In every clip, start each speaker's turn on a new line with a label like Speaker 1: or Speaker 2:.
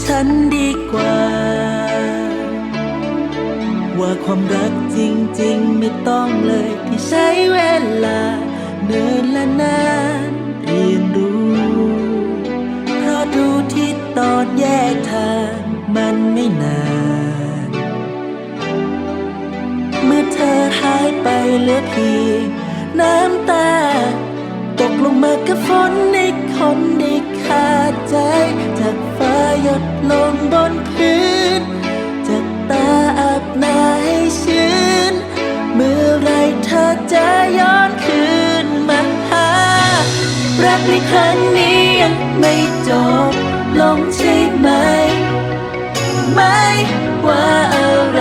Speaker 1: ฉันดีกว่า ว่าความรักจริงๆ ไม่ต้องเลยที่ใช้เวลาเนินและนานเรียนรู้ เพราะดูที่ตอนแยกทางมันไม่นาน เมื่อเธอหายไปเหลือเพียงน้ำตา ตกลงมากับฝนในคนได้ขาดใจจาก หยดลงบนพื้นจากตาอาบหน้าให้ชื้น เมื่อไรเธอจะย้อนคืนมาหา รักในครั้งนี้ยังไม่จบลงใช่ไหม ไม่ว่าอะไร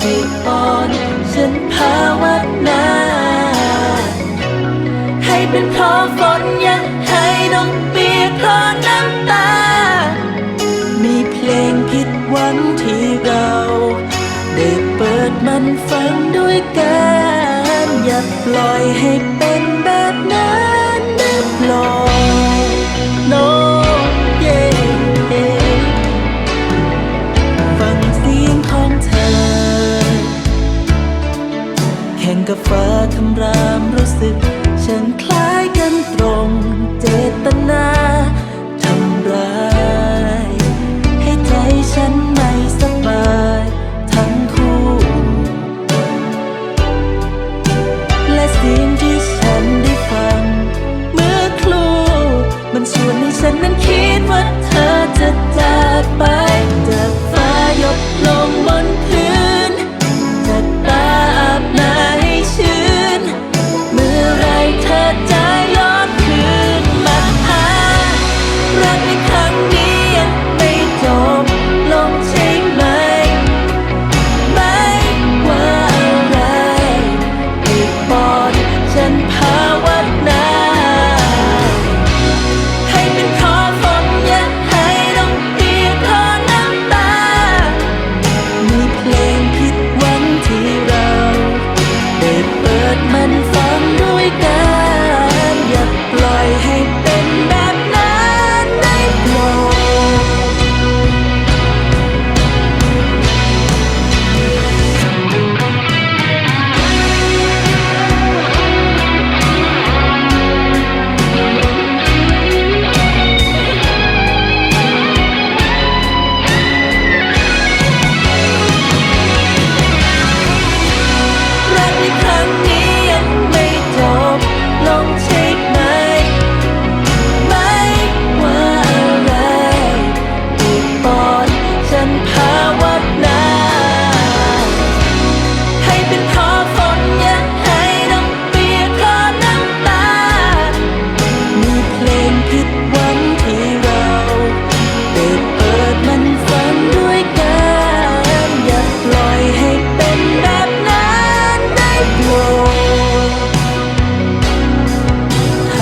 Speaker 1: ให้อ่อนฉันภาวนาให้เป็นเพราะฝนยังให้ต้องเปียกเพราะน้ำตา ดมันฟังด้วยกัน อย่าปล่อยให้เป็น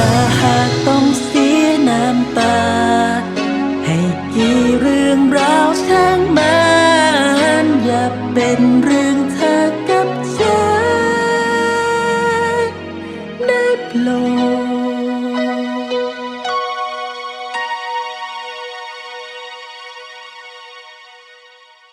Speaker 1: the heart.